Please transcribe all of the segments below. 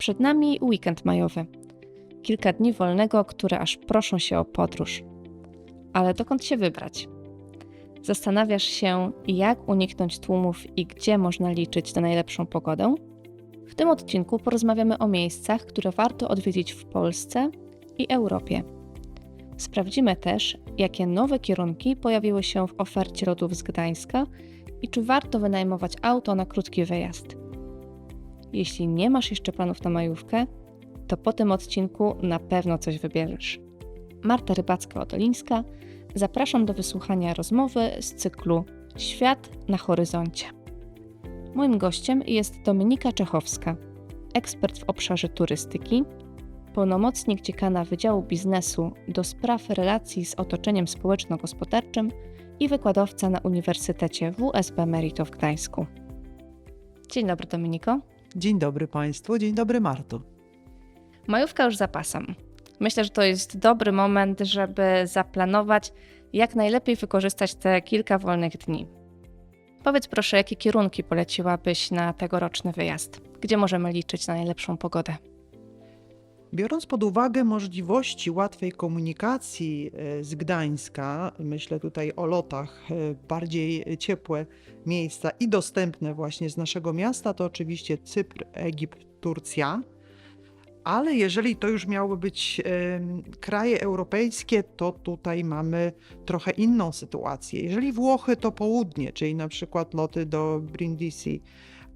Przed nami weekend majowy. Kilka dni wolnego, które aż proszą się o podróż. Ale dokąd się wybrać? Zastanawiasz się, jak uniknąć tłumów i gdzie można liczyć na najlepszą pogodę? W tym odcinku porozmawiamy o miejscach, które warto odwiedzić w Polsce i Europie. Sprawdzimy też, jakie nowe kierunki pojawiły się w ofercie lotów z Gdańska i czy warto wynajmować auto na krótki wyjazd. Jeśli nie masz jeszcze planów na majówkę, to po tym odcinku na pewno coś wybierzesz. Marta Rybacka-Odolińska, zapraszam do wysłuchania rozmowy z cyklu Świat na horyzoncie. Moim gościem jest Dominika Czechowska, ekspert w obszarze turystyki, pełnomocnik dziekana Wydziału Biznesu do spraw relacji z otoczeniem społeczno-gospodarczym i wykładowca na Uniwersytecie WSB Merito w Gdańsku. Dzień dobry Dominiko. Dzień dobry Państwu, dzień dobry Marto. Majówka już za pasem. Myślę, że to jest dobry moment, żeby zaplanować, jak najlepiej wykorzystać te kilka wolnych dni. Powiedz proszę, jakie kierunki poleciłabyś na tegoroczny wyjazd? Gdzie możemy liczyć na najlepszą pogodę? Biorąc pod uwagę możliwości łatwej komunikacji e, z Gdańska, myślę tutaj o lotach, e, bardziej ciepłe miejsca i dostępne właśnie z naszego miasta, to oczywiście Cypr, Egipt, Turcja. Ale jeżeli to już miały być e, kraje europejskie, to tutaj mamy trochę inną sytuację. Jeżeli Włochy, to południe, czyli na przykład loty do Brindisi,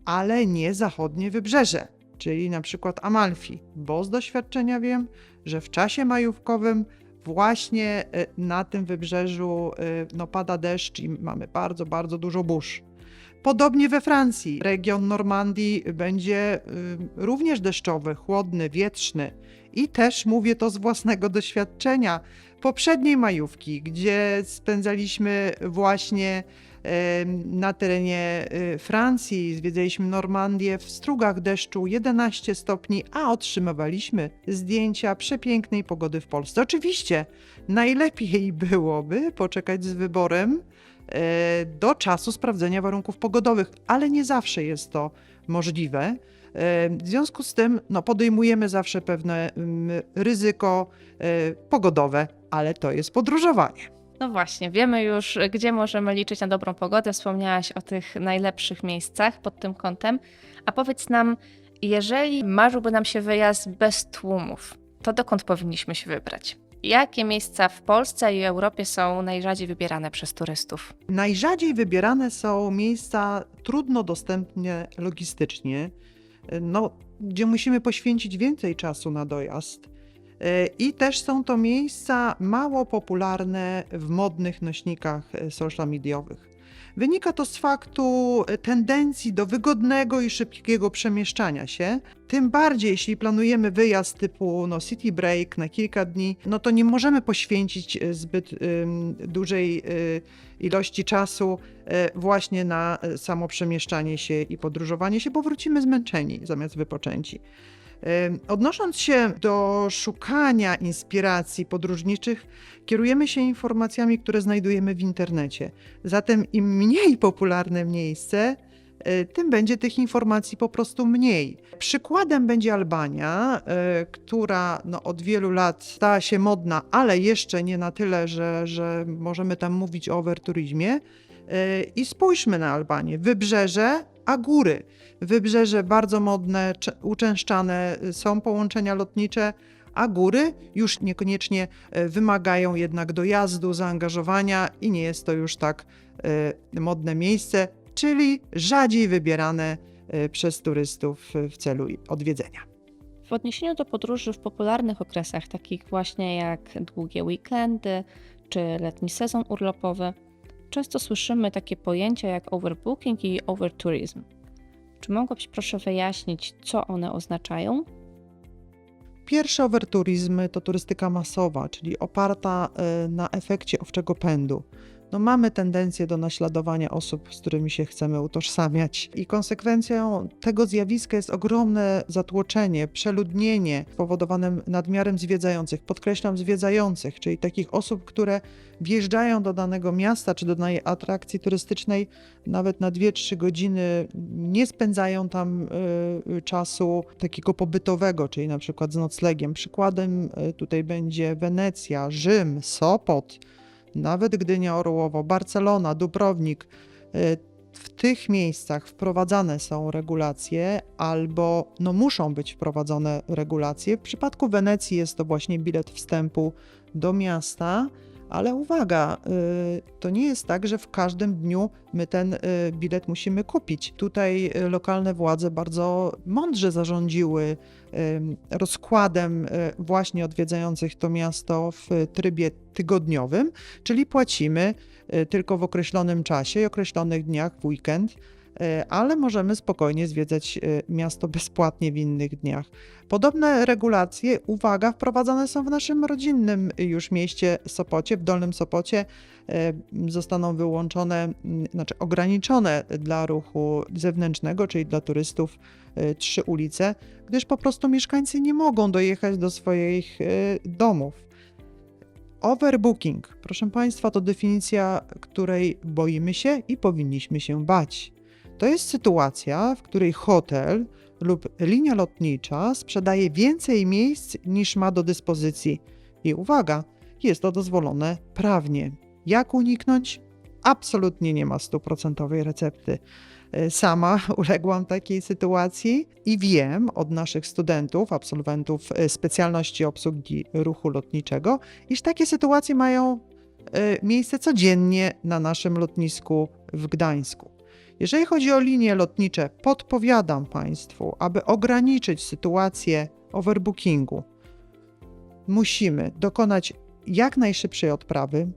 ale nie zachodnie wybrzeże czyli na przykład Amalfi, bo z doświadczenia wiem, że w czasie majówkowym właśnie e, na tym wybrzeżu e, no, pada deszcz i mamy bardzo, bardzo dużo burz. Podobnie we Francji. Region Normandii będzie y, również deszczowy, chłodny, wietrzny. I też mówię to z własnego doświadczenia poprzedniej majówki, gdzie spędzaliśmy właśnie na terenie y, Francji, zwiedzaliśmy Normandię w strugach deszczu 11 stopni, a otrzymywaliśmy zdjęcia przepięknej pogody w Polsce. Oczywiście najlepiej byłoby poczekać z wyborem e, do czasu sprawdzenia warunków pogodowych, ale nie zawsze jest to możliwe. E, w związku z tym no, podejmujemy zawsze pewne mm, ryzyko e, pogodowe, ale to jest podróżowanie. No właśnie, wiemy już, gdzie możemy liczyć na dobrą pogodę. Wspomniałaś o tych najlepszych miejscach pod tym kątem. A powiedz nam, jeżeli marzyłby nam się wyjazd bez tłumów, to dokąd powinniśmy się wybrać? Jakie miejsca w Polsce i Europie są najrzadziej wybierane przez turystów? Najrzadziej wybierane są miejsca trudno dostępne logistycznie, no, gdzie musimy poświęcić więcej czasu na dojazd. E, I też są to miejsca mało popularne w modnych nośnikach e, social mediowych. Wynika to z faktu e, tendencji do wygodnego i szybkiego przemieszczania się. Tym bardziej, jeśli planujemy wyjazd typu no, city break na kilka dni, no to nie możemy poświęcić zbyt dużej ilości czasu właśnie na samo przemieszczanie się i podróżowanie się, bo wrócimy zmęczeni zamiast wypoczęci. Odnosząc się do szukania inspiracji podróżniczych, kierujemy się informacjami, które znajdujemy w internecie. Zatem im mniej popularne miejsce, e, tym będzie tych informacji po prostu mniej. Przykładem będzie Albania, e, która no, od wielu lat stała się modna, ale jeszcze nie na tyle, że, że możemy tam mówić o overturizmie. E, I spójrzmy na Albanię. Wybrzeże, a góry. Wybrzeże bardzo modne, uczęszczane y, są połączenia lotnicze, a góry już niekoniecznie y, wymagają jednak dojazdu, zaangażowania i nie jest to już tak y, modne miejsce, czyli rzadziej wybierane przez turystów w celu odwiedzenia. W odniesieniu do podróży w popularnych okresach, takich właśnie jak długie weekendy czy letni sezon urlopowy, często słyszymy takie pojęcia jak overbooking i overtourism. Czy mogłabyś proszę wyjaśnić, co one oznaczają? Pierwszy overturizm to turystyka masowa, czyli oparta e, na efekcie owczego pędu. No mamy tendencję do naśladowania osób, z którymi się chcemy utożsamiać. I konsekwencją tego zjawiska jest ogromne zatłoczenie, przeludnienie spowodowane nadmiarem zwiedzających. Podkreślam zwiedzających, czyli takich osób, które wjeżdżają do danego miasta czy do danej atrakcji turystycznej nawet na 2-3 godziny, nie spędzają tam y, czasu takiego pobytowego, czyli na przykład z noclegiem. Przykładem y, tutaj będzie Wenecja, Rzym, Sopot, nawet Gdynia Orłowo, Barcelona, Dubrownik. Y, W tych miejscach wprowadzane są regulacje, albo no, muszą być wprowadzone regulacje. W przypadku Wenecji jest to właśnie bilet wstępu do miasta, ale uwaga, y, to nie jest tak, że w każdym dniu my ten y, bilet musimy kupić. Tutaj y, lokalne władze bardzo mądrze zarządziły rozkładem właśnie odwiedzających to miasto w trybie tygodniowym, czyli płacimy tylko w określonym czasie i określonych dniach w weekend. Y, Ale możemy spokojnie zwiedzać y, miasto bezpłatnie w innych dniach. Podobne regulacje, uwaga, wprowadzane są w naszym rodzinnym już mieście Sopocie, w Dolnym Sopocie. Zostaną wyłączone, znaczy ograniczone dla ruchu zewnętrznego, czyli dla turystów, trzy ulice, gdyż po prostu mieszkańcy nie mogą dojechać do swoich domów. Overbooking, proszę Państwa, to definicja, której boimy się i powinniśmy się bać. To jest sytuacja, w której hotel lub linia lotnicza sprzedaje więcej miejsc niż ma do dyspozycji. I uwaga, jest to dozwolone prawnie. Jak uniknąć? Absolutnie nie ma stuprocentowej recepty. E, Sama uległam takiej sytuacji i wiem od naszych studentów, absolwentów e, specjalności obsługi ruchu lotniczego, iż takie sytuacje mają e, miejsce codziennie na naszym lotnisku w Gdańsku. Jeżeli chodzi o linie lotnicze, podpowiadam Państwu, aby ograniczyć sytuację overbookingu, musimy dokonać jak najszybszej odprawy,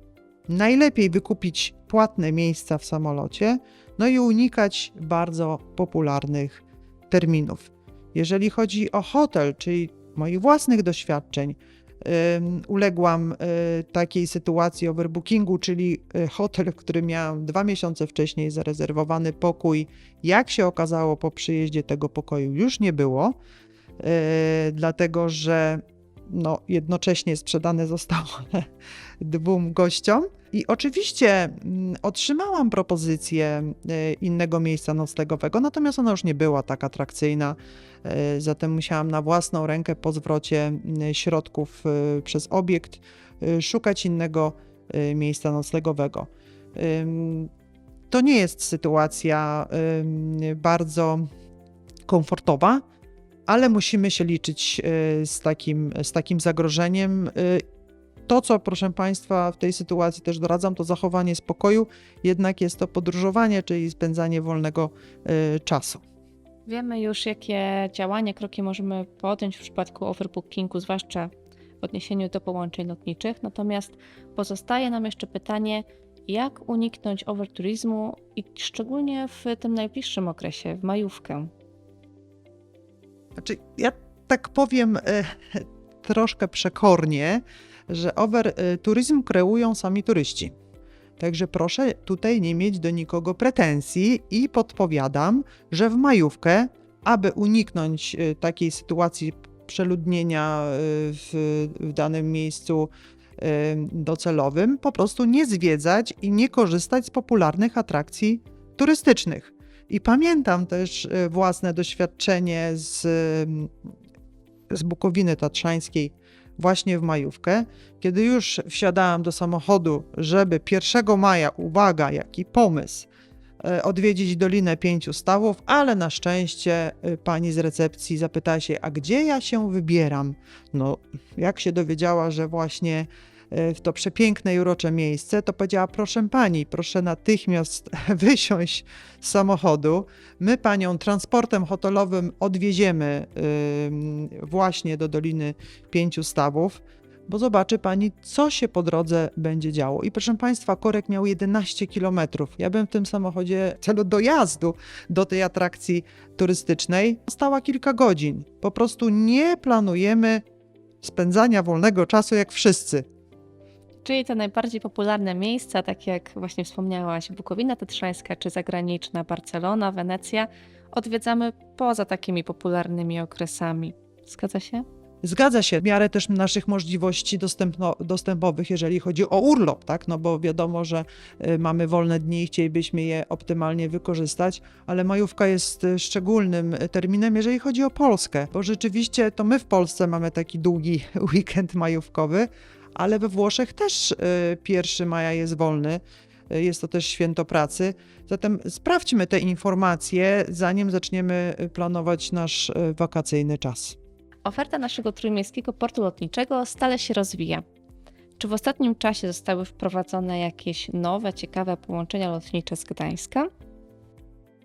najlepiej wykupić płatne miejsca w samolocie, no i unikać bardzo popularnych terminów. Jeżeli chodzi o hotel, czyli moich własnych doświadczeń, uległam y, takiej sytuacji overbookingu, czyli y, hotel, w którym miałam dwa miesiące wcześniej zarezerwowany pokój. Jak się okazało, po przyjeździe tego pokoju już nie było, y, dlatego że no, jednocześnie sprzedane zostało dwóm gościom. I oczywiście mm, otrzymałam propozycję y, innego miejsca noclegowego, natomiast ona już nie była tak atrakcyjna. y, Zatem musiałam na własną rękę po zwrocie y, środków y, przez obiekt szukać innego miejsca noclegowego. To nie jest sytuacja bardzo komfortowa, ale musimy się liczyć z takim, z takim zagrożeniem. To, co proszę Państwa w tej sytuacji też doradzam, to zachowanie spokoju, jednak jest to podróżowanie, czyli spędzanie wolnego y, czasu. Wiemy już, jakie działania, kroki możemy podjąć w przypadku overbookingu, zwłaszcza w odniesieniu do połączeń lotniczych. Natomiast pozostaje nam jeszcze pytanie, jak uniknąć overturizmu i szczególnie w tym najbliższym okresie, w majówkę. Znaczy, ja tak powiem e, troszkę przekornie, że over e, turyzm kreują sami turyści. Także proszę tutaj nie mieć do nikogo pretensji i podpowiadam, że w majówkę, aby uniknąć e, takiej sytuacji przeludnienia e, w, w danym miejscu docelowym, po prostu nie zwiedzać i nie korzystać z popularnych atrakcji turystycznych. I pamiętam też własne doświadczenie z, z Bukowiny Tatrzańskiej właśnie w majówkę, kiedy już wsiadałam do samochodu, żeby 1 maja, uwaga, jaki pomysł, e, odwiedzić Dolinę Pięciu Stawów, ale na szczęście e, pani z recepcji zapytała się, a gdzie ja się wybieram? No, jak się dowiedziała, że właśnie w to przepiękne i urocze miejsce, to powiedziała, proszę pani, proszę natychmiast wysiąść z samochodu. My panią transportem hotelowym odwieziemy właśnie do Doliny Pięciu Stawów, bo zobaczy pani, co się po drodze będzie działo. I proszę państwa, korek miał 11 kilometrów. Ja bym w tym samochodzie w celu dojazdu do tej atrakcji turystycznej stała kilka godzin. Po prostu nie planujemy spędzania wolnego czasu jak wszyscy. Czyli te najbardziej popularne miejsca, takie jak właśnie wspomniałaś, Bukowina Tatrzańska czy zagraniczna Barcelona, Wenecja, odwiedzamy poza takimi popularnymi okresami. Zgadza się? Zgadza się, w miarę też naszych możliwości dostępno, dostępowych, jeżeli chodzi o urlop, tak? No bo wiadomo, że y, mamy wolne dni i chcielibyśmy je optymalnie wykorzystać, ale majówka jest y, szczególnym terminem, jeżeli chodzi o Polskę, bo rzeczywiście to my w Polsce mamy taki długi weekend majówkowy, ale we Włoszech też y, 1 maja jest wolny. y, Jest to też święto pracy. Zatem sprawdźmy te informacje, zanim zaczniemy y, planować nasz y, wakacyjny czas. Oferta naszego trójmiejskiego portu lotniczego stale się rozwija. Czy w ostatnim czasie zostały wprowadzone jakieś nowe, ciekawe połączenia lotnicze z Gdańska?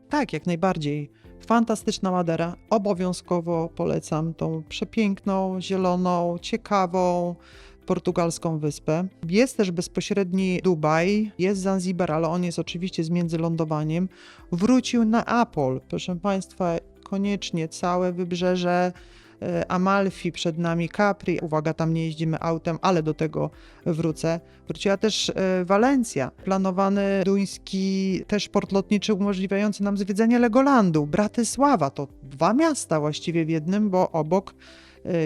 Tak, jak najbardziej. Fantastyczna Madera. Obowiązkowo polecam tą przepiękną, zieloną, ciekawą portugalską wyspę. Jest też bezpośredni Dubaj, jest Zanzibar, ale on jest oczywiście z międzylądowaniem. Wrócił na Apol. Proszę Państwa, koniecznie całe wybrzeże e, Amalfi, przed nami Capri. Uwaga, tam nie jeździmy autem, ale do tego wrócę. Wróciła też e, Walencja, planowany duński też port lotniczy umożliwiający nam zwiedzenie Legolandu. Bratysława to dwa miasta właściwie w jednym, bo obok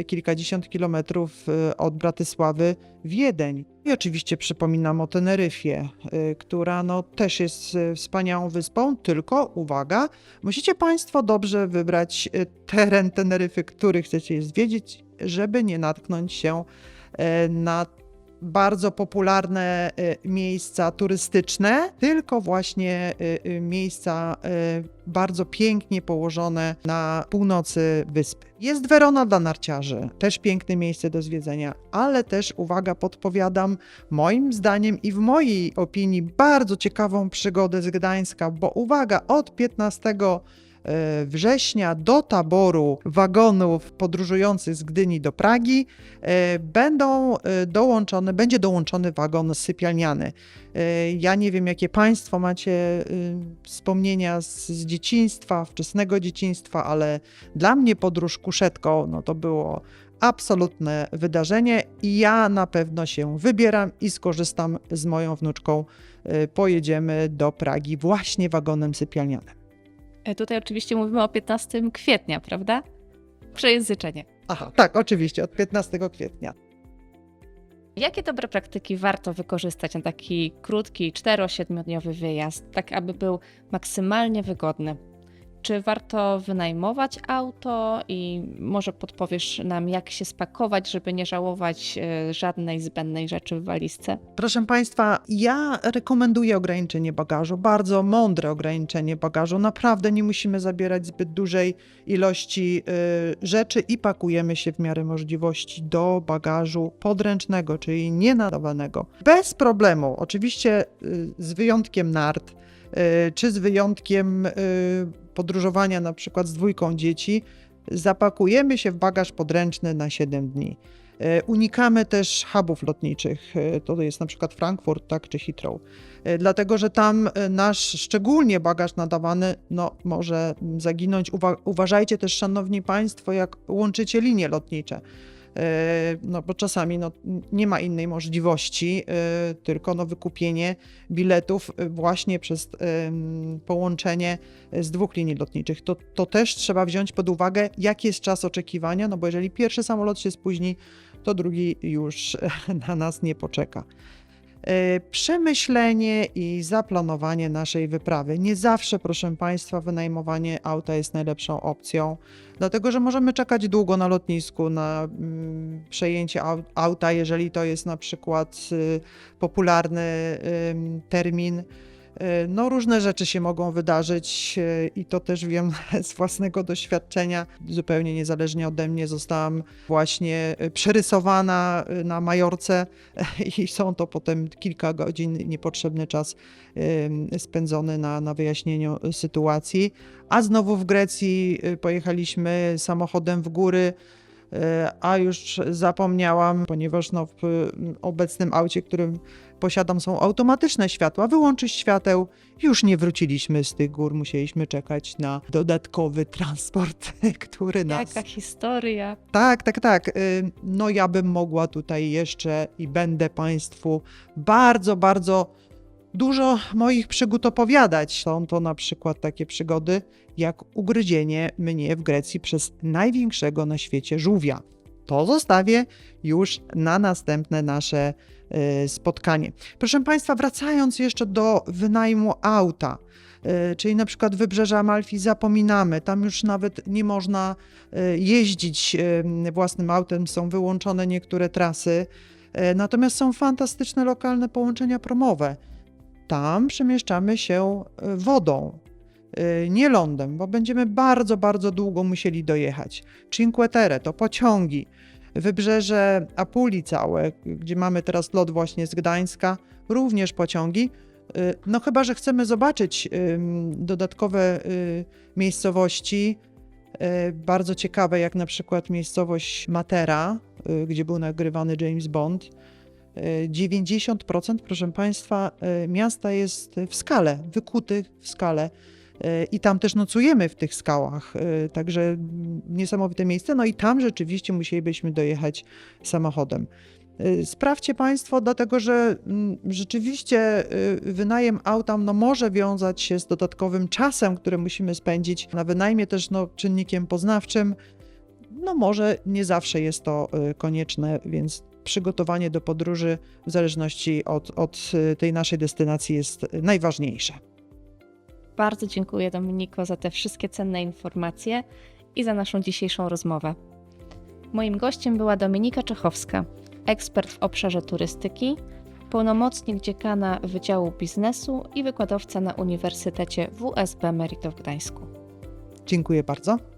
kilkadziesiąt kilometrów e, od Bratysławy Wiedeń. I oczywiście przypominam o Teneryfie, e, która no, też jest wspaniałą wyspą, tylko uwaga, musicie Państwo dobrze wybrać teren Teneryfy, który chcecie zwiedzić, żeby nie natknąć się na bardzo popularne e, miejsca turystyczne, tylko właśnie e, e, miejsca bardzo pięknie położone na północy wyspy. Jest Werona dla narciarzy, też piękne miejsce do zwiedzenia, ale też, uwaga, podpowiadam moim zdaniem i w mojej opinii bardzo ciekawą przygodę z Gdańska, bo uwaga, od 15 e, września do taboru wagonów podróżujących z Gdyni do Pragi e, będą e, dołączone, będzie dołączony wagon sypialniany. E, Ja nie wiem, jakie Państwo macie e, wspomnienia z, z dzieciństwa, wczesnego dzieciństwa, ale dla mnie podróż kuszetką no to było absolutne wydarzenie i ja na pewno się wybieram i skorzystam z moją wnuczką. E, Pojedziemy do Pragi właśnie wagonem sypialnianym. E, Tutaj oczywiście mówimy o 15 kwietnia, prawda? Przejęzyczenie. Aha, tak, oczywiście, od 15 kwietnia. Jakie dobre praktyki warto wykorzystać na taki krótki 4-7-dniowy wyjazd, tak aby był maksymalnie wygodny? Czy warto wynajmować auto i może podpowiesz nam, jak się spakować, żeby nie żałować e, żadnej zbędnej rzeczy w walizce? Proszę Państwa, ja rekomenduję ograniczenie bagażu, bardzo mądre ograniczenie bagażu. Naprawdę nie musimy zabierać zbyt dużej ilości y, rzeczy i pakujemy się w miarę możliwości do bagażu podręcznego, czyli nienadawanego. Bez problemu, oczywiście y, z wyjątkiem nart, czy z wyjątkiem y, podróżowania na przykład z dwójką dzieci, zapakujemy się w bagaż podręczny na 7 dni. E, Unikamy też hubów lotniczych, to jest na przykład Frankfurt tak, czy Heathrow, dlatego że tam nasz szczególnie bagaż nadawany no, może zaginąć. Uwa- uważajcie też, szanowni państwo, jak łączycie linie lotnicze. E, No, bo czasami no, nie ma innej możliwości, e, tylko no, wykupienie biletów e, właśnie przez połączenie z dwóch linii lotniczych. To, to też trzeba wziąć pod uwagę, jaki jest czas oczekiwania, no bo jeżeli pierwszy samolot się spóźni, to drugi już na nas nie poczeka. E, Przemyślenie i zaplanowanie naszej wyprawy. Nie zawsze, proszę Państwa, wynajmowanie auta jest najlepszą opcją, dlatego że możemy czekać długo na lotnisku na mm, przejęcie au- auta, jeżeli to jest na przykład y, popularny termin. Y, No, różne rzeczy się mogą wydarzyć y, i to też wiem z własnego doświadczenia. Zupełnie niezależnie ode mnie zostałam właśnie y, przerysowana na Majorce i są to potem kilka godzin, niepotrzebny czas spędzony na, na wyjaśnieniu sytuacji. A znowu w Grecji pojechaliśmy samochodem w góry. a już zapomniałam, ponieważ no, w obecnym aucie, którym posiadam, są automatyczne światła. Wyłączyć świateł, już nie wróciliśmy z tych gór, musieliśmy czekać na dodatkowy transport, który nas Jaka historia. tak, tak, tak. Y, No ja bym mogła tutaj jeszcze i będę Państwu bardzo, bardzo dużo moich przygód opowiadać. Są to na przykład takie przygody jak ugryzienie mnie w Grecji przez największego na świecie żółwia. To zostawię już na następne nasze spotkanie. Proszę Państwa, wracając jeszcze do wynajmu auta, y, czyli na przykład wybrzeża Amalfi zapominamy, tam już nawet nie można y, jeździć y, własnym autem, są wyłączone niektóre trasy, y, natomiast są fantastyczne lokalne połączenia promowe. Tam przemieszczamy się y, wodą, y, nie lądem, bo będziemy bardzo, bardzo długo musieli dojechać. Cinque Terre to pociągi, wybrzeże Apulii całe, gdzie mamy teraz lot właśnie z Gdańska, również pociągi. Y, No chyba, że chcemy zobaczyć dodatkowe y, miejscowości, y, bardzo ciekawe, jak na przykład miejscowość Matera, gdzie był nagrywany James Bond. Y, 90%, proszę Państwa, miasta jest w skale, wykutych w skale. Y, I tam też nocujemy w tych skałach, y, także niesamowite miejsce. No i tam rzeczywiście musielibyśmy dojechać samochodem. Y, Sprawdźcie Państwo, dlatego że mm, rzeczywiście wynajem auta no, może wiązać się z dodatkowym czasem, który musimy spędzić na wynajmie, też no, czynnikiem poznawczym. No może nie zawsze jest to konieczne, więc przygotowanie do podróży w zależności od, od tej naszej destynacji jest najważniejsze. Bardzo dziękuję Dominiko za te wszystkie cenne informacje i za naszą dzisiejszą rozmowę. Moim gościem była Dominika Czechowska, ekspert w obszarze turystyki, pełnomocnik dziekana Wydziału Biznesu i wykładowca na Uniwersytecie WSB Merito w Gdańsku. Dziękuję bardzo.